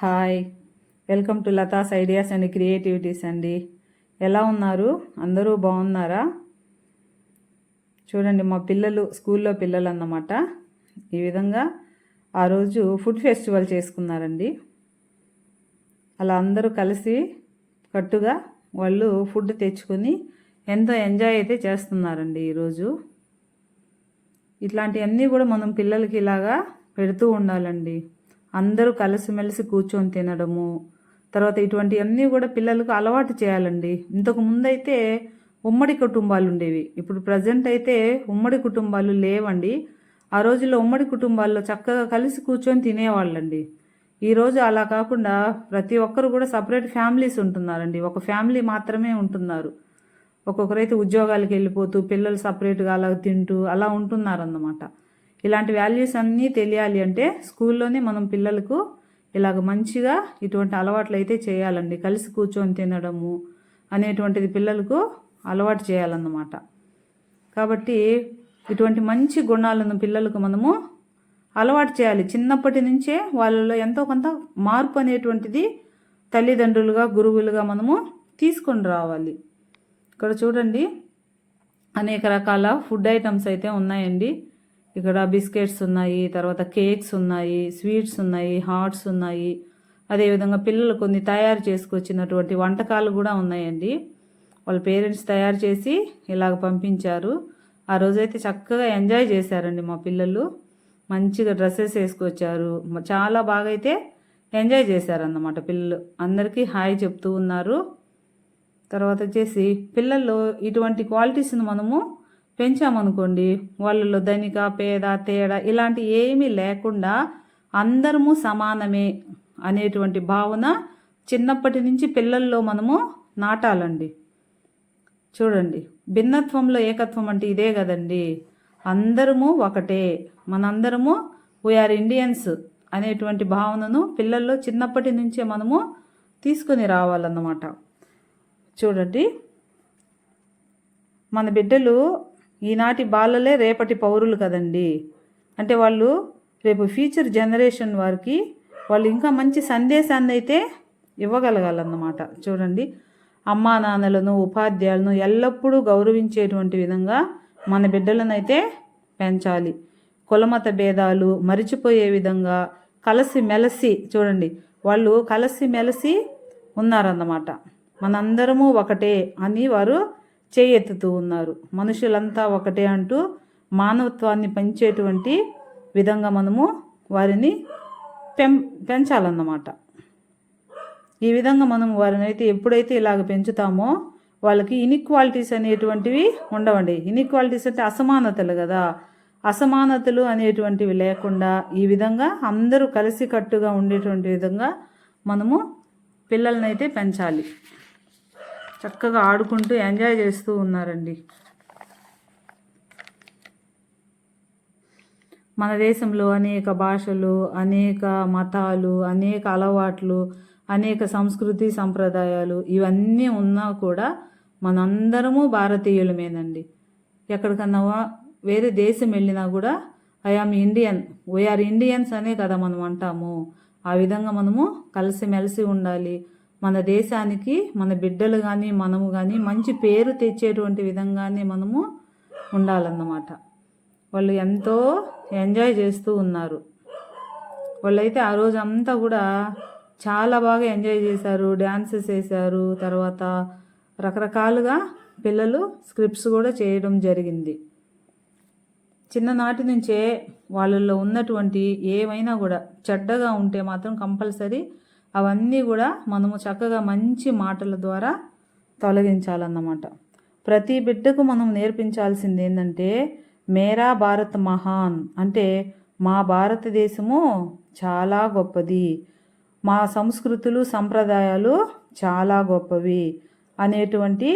Hi. Welcome to Latha's ideas and creativities అండి. ఎలా ఉన్నారు? అందరూ బాగున్నారా? చూడండి మా పిల్లలు స్కూల్లో పిల్లలు అన్నమాట ఈ విధంగా ఆ రోజు ఫుడ్ ఫెస్టివల్ చేసుకున్నారండి. అలా అందరూ కలిసి కట్టుగా వాళ్ళు ఫుడ్ తెచ్చుకొని ఎంతో ఎంజాయ్ అయితే చేస్తున్నారండి ఈరోజు ఇట్లాంటివన్నీ కూడా మనం పిల్లలకి ఇలాగా పెడుతూ ఉండాలండి. అందరూ కలిసిమెలిసి కూర్చొని తినడము. తర్వాత ఇటువంటివన్నీ కూడా పిల్లలకు అలవాటు చేయాలండి. ఇంతకు ముందైతే ఉమ్మడి కుటుంబాలు ఉండేవి. ఇప్పుడు ప్రజెంట్ అయితే ఉమ్మడి కుటుంబాలు లేవండి. ఆ రోజుల్లో ఉమ్మడి కుటుంబాల్లో చక్కగా కలిసి కూర్చొని తినేవాళ్ళండి. ఈరోజు అలా కాకుండా ప్రతి ఒక్కరు కూడా సపరేట్ ఫ్యామిలీస్ ఉంటున్నారండి. ఒక ఫ్యామిలీ మాత్రమే ఉంటున్నారు. ఒక్కొక్కరైతే ఉద్యోగాలకు వెళ్ళిపోతూ పిల్లలు సపరేట్గా అలా తింటూ అలా ఉంటున్నారన్నమాట. ఇలాంటి వాల్యూస్ అన్నీ తెలియాలి అంటే స్కూల్లోనే మనం పిల్లలకు ఇలాగ మంచిగా ఇటువంటి అలవాట్లు అయితే చేయాలండి. కలిసి కూర్చొని తినడము అనేటువంటిది పిల్లలకు అలవాటు చేయాలన్నమాట. కాబట్టి ఇటువంటి మంచి గుణాలను పిల్లలకు మనము అలవాటు చేయాలి. చిన్నప్పటి నుంచే వాళ్ళలో ఎంతో కొంత మార్పు అనేటువంటిది తల్లిదండ్రులుగా గురువులుగా మనము తీసుకొని రావాలి. ఇక్కడ చూడండి అనేక రకాల ఫుడ్ ఐటమ్స్ అయితే ఉన్నాయండి. ఇక్కడ బిస్కెట్స్ ఉన్నాయి తర్వాత కేక్స్ ఉన్నాయి స్వీట్స్ ఉన్నాయి హాట్స్ ఉన్నాయి. అదేవిధంగా పిల్లలు కొన్ని తయారు చేసుకొచ్చినటువంటి వంటకాలు కూడా ఉన్నాయండి. వాళ్ళ పేరెంట్స్ తయారు చేసి ఇలాగ పంపించారు. ఆ రోజైతే చక్కగా ఎంజాయ్ చేశారండి మా పిల్లలు. మంచిగా డ్రెస్సెస్ వేసుకొచ్చారు. చాలా బాగా అయితే ఎంజాయ్ చేశారన్నమాట పిల్లలు. అందరికీ హాయ్ చెప్తూ ఉన్నారు. తర్వాత వచ్చేసి పిల్లల్లో ఇటువంటి క్వాలిటీస్ని మనము పెంచామనుకోండి వాళ్ళలో ధనిక పేద తేడా ఇలాంటి ఏమీ లేకుండా అందరము సమానమే అనేటువంటి భావన చిన్నప్పటి నుంచి పిల్లల్లో మనము నాటాలండి. చూడండి భిన్నత్వంలో ఏకత్వం అంటే ఇదే కదండి. అందరము ఒకటే మనందరము వీఆర్ ఇండియన్స్ అనేటువంటి భావనను పిల్లల్లో చిన్నప్పటి నుంచే మనము తీసుకొని రావాలన్నమాట. చూడండి మన బిడ్డలు ఈనాటి బాలలే రేపటి పౌరులు కదండి. అంటే వాళ్ళు రేపు ఫ్యూచర్ జనరేషన్ వారికి వాళ్ళు ఇంకా మంచి సందేశాన్ని అయితే ఇవ్వగలగాలన్నమాట. చూడండి అమ్మా నాన్నలను ఉపాధ్యాయులను ఎల్లప్పుడూ గౌరవించేటువంటి విధంగా మన బిడ్డలను అయితే పెంచాలి. కులమత భేదాలు మరిచిపోయే విధంగా కలిసి మెలసి చూడండి వాళ్ళు కలిసి మెలసి ఉన్నారన్నమాట. మనందరము ఒకటే అని వారు చేయెత్తుతూ ఉన్నారు. మనుషులంతా ఒకటే అంటూ మానవత్వాన్ని పెంచేటువంటి విధంగా మనము వారిని పెం పెంచాలన్నమాట. ఈ విధంగా మనం వారిని అయితే ఎప్పుడైతే ఇలాగ పెంచుతామో వాళ్ళకి ఇన్ఈక్వాలిటీస్ అనేటువంటివి ఉండవండి. ఇన్ఈక్వాలిటీస్ అంటే అసమానతలు కదా. అసమానతలు అనేటువంటివి లేకుండా ఈ విధంగా అందరూ కలిసికట్టుగా ఉండేటువంటి విధంగా మనము పిల్లల్ని అయితే పెంచాలి. చక్కగా ఆడుకుంటూ ఎంజాయ్ చేస్తూ ఉన్నారండి. మన దేశంలో అనేక భాషలు అనేక మతాలు అనేక అలవాట్లు అనేక సంస్కృతి సంప్రదాయాలు ఇవన్నీ ఉన్నా కూడా మనందరము భారతీయులమేనండి. ఎక్కడికన్నా వేరే దేశం వెళ్ళినా కూడా ఐఆమ్ ఇండియన్ వీఆర్ ఇండియన్స్ అనే కదా మనం అంటాము. ఆ విధంగా మనము కలిసిమెలిసి ఉండాలి. మన దేశానికి మన బిడ్డలు కానీ మనము కానీ మంచి పేరు తెచ్చేటువంటి విధంగానే మనము ఉండాలన్నమాట. వాళ్ళు ఎంతో ఎంజాయ్ చేస్తూ ఉన్నారు. వాళ్ళైతే ఆ రోజు అంతా కూడా చాలా బాగా ఎంజాయ్ చేశారు. డ్యాన్సెస్ వేశారు. తర్వాత రకరకాలుగా పిల్లలు స్క్రిప్ట్స్ కూడా చేయడం జరిగింది. చిన్ననాటి నుంచే వాళ్ళల్లో ఉన్నటువంటి ఏమైనా కూడా చెడ్డగా ఉంటే మాత్రం కంపల్సరీ అవన్నీ కూడా మనము చక్కగా మంచి మాటల ద్వారా తొలగించాలన్నమాట. ప్రతి బిడ్డకు మనం నేర్పించాల్సింది ఏంటంటే మేరా భారత్ మహాన్ అంటే మా భారతదేశము చాలా గొప్పది. మా సంస్కృతులు సంప్రదాయాలు చాలా గొప్పవి అనేటువంటి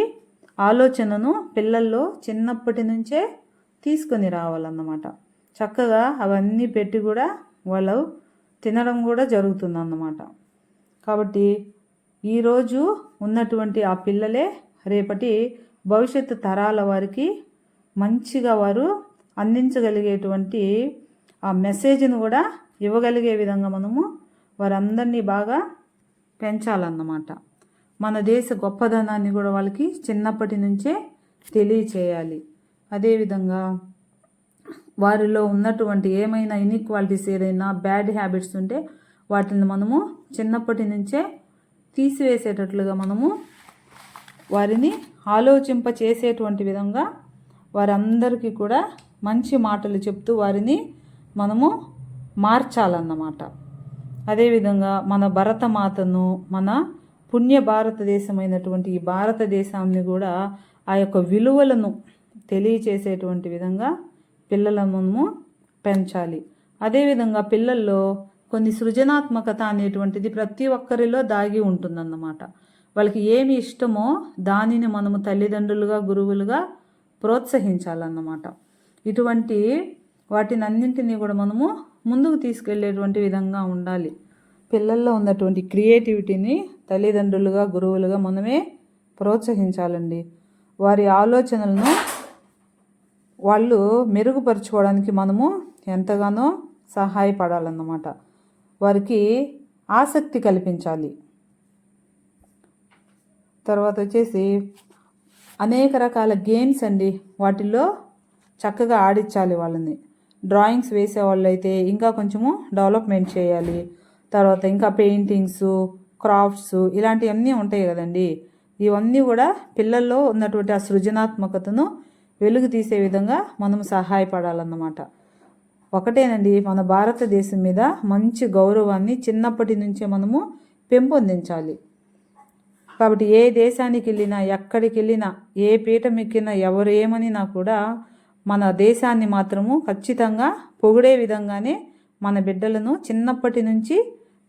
ఆలోచనను పిల్లల్లో చిన్నప్పటి నుంచే తీసుకొని రావాలన్నమాట. చక్కగా అవన్నీ పెట్టి కూడా వాళ్ళు తినడం కూడా జరుగుతుందన్నమాట. కాబట్టి ఈరోజు ఉన్నటువంటి ఆ పిల్లలే రేపటి భవిష్యత్తు తరాల వారికి మంచిగా వారు అందించగలిగేటువంటి ఆ మెసేజ్ను కూడా ఇవ్వగలిగే విధంగా మనము వారందరినీ బాగా పెంచాలన్నమాట. మన దేశ గొప్పదనాన్ని కూడా వాళ్ళకి చిన్నప్పటి నుంచే తెలియచేయాలి. అదేవిధంగా వారిలో ఉన్నటువంటి ఏమైనా ఇన్ఈక్వాలిటీస్ ఏదైనా బ్యాడ్ హ్యాబిట్స్ ఉంటే వాటిని మనము చిన్నప్పటి నుంచే తీసివేసేటట్లుగా మనము వారిని ఆలోచింప చేసేటువంటి విధంగా వారందరికీ కూడా మంచి మాటలు చెప్తూ వారిని మనము మార్చాలన్నమాట. అదేవిధంగా మన భరతమాతను మన పుణ్య భారతదేశమైనటువంటి ఈ భారతదేశాన్ని కూడా ఆ యొక్క విలువలను తెలియచేసేటువంటి విధంగా పిల్లలను మనము పెంచాలి. అదేవిధంగా పిల్లల్లో కొన్ని సృజనాత్మకత అనేటువంటిది ప్రతి ఒక్కరిలో దాగి ఉంటుందన్నమాట. వాళ్ళకి ఏమి ఇష్టమో దానిని మనము తల్లిదండ్రులుగా గురువులుగా ప్రోత్సహించాలన్నమాట. ఇటువంటి వాటిని అన్నింటినీ కూడా మనము ముందుకు తీసుకెళ్ళేటువంటి విధంగా ఉండాలి. పిల్లల్లో ఉన్నటువంటి క్రియేటివిటీని తల్లిదండ్రులుగా గురువులుగా మనమే ప్రోత్సహించాలండి. వారి ఆలోచనలను వాళ్ళు మెరుగుపరుచుకోవడానికి మనము ఎంతగానో సహాయపడాలన్నమాట. వారికి ఆసక్తి కల్పించాలి. తర్వాత వచ్చేసి అనేక రకాల గేమ్స్ అండి. వాటిల్లో చక్కగా ఆడించాలి వాళ్ళని. డ్రాయింగ్స్ వేసే వాళ్ళైతే అయితే ఇంకా కొంచెము డెవలప్మెంట్ చేయాలి. తర్వాత ఇంకా పెయింటింగ్స్ క్రాఫ్ట్స్ ఇలాంటివన్నీ ఉంటాయి కదండి. ఇవన్నీ కూడా పిల్లల్లో ఉన్నటువంటి ఆ సృజనాత్మకతను వెలుగు తీసే విధంగా మనం సహాయపడాలన్నమాట. ఒకటేనండి మన భారతదేశం మీద మంచి గౌరవాన్ని చిన్నప్పటి నుంచే మనము పెంపొందించాలి. కాబట్టి ఏ దేశానికి వెళ్ళినా ఎక్కడికి వెళ్ళినా ఏ పీఠం ఎక్కినా ఎవరు ఏమనినా కూడా మన దేశాన్ని మాత్రము ఖచ్చితంగా పొగిడే విధంగానే మన బిడ్డలను చిన్నప్పటి నుంచి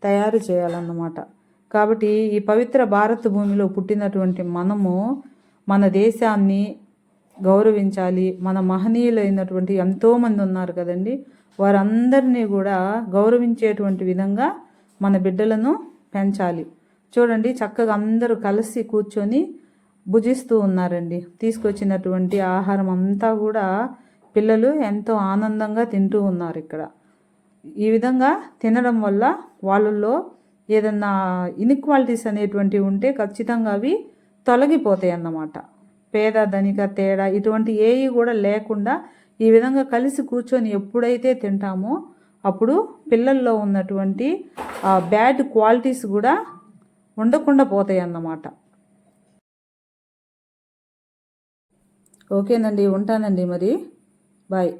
తయారు చేయాలన్నమాట. కాబట్టి ఈ పవిత్ర భారత భూమిలో పుట్టినటువంటి మనము మన దేశాన్ని గౌరవించాలి. మన మహనీయులైనటువంటి ఎంతోమంది ఉన్నారు కదండి. వారందరినీ కూడా గౌరవించేటువంటి విధంగా మన బిడ్డలను పెంచాలి. చూడండి చక్కగా అందరూ కలిసి కూర్చొని భుజిస్తూ ఉన్నారండి. తీసుకొచ్చినటువంటి ఆహారం అంతా కూడా పిల్లలు ఎంతో ఆనందంగా తింటూ ఉన్నారు ఇక్కడ. ఈ విధంగా తినడం వల్ల వాళ్ళల్లో ఏదన్నా ఇన్ఈక్వాలిటీస్ అనేటువంటివి ఉంటే ఖచ్చితంగా అవి తొలగిపోతాయి అన్నమాట పేద ధనిక తేడా ఇటువంటి ఏవి కూడా లేకుండా ఈ విధంగా కలిసి కూర్చొని ఎప్పుడైతే తింటామో అప్పుడు పిల్లల్లో ఉన్నటువంటి బ్యాడ్ క్వాలిటీస్ కూడా ఉండకుండా పోతాయి అన్నమాట ఓకేనండి ఉంటానండి మరి. బాయ్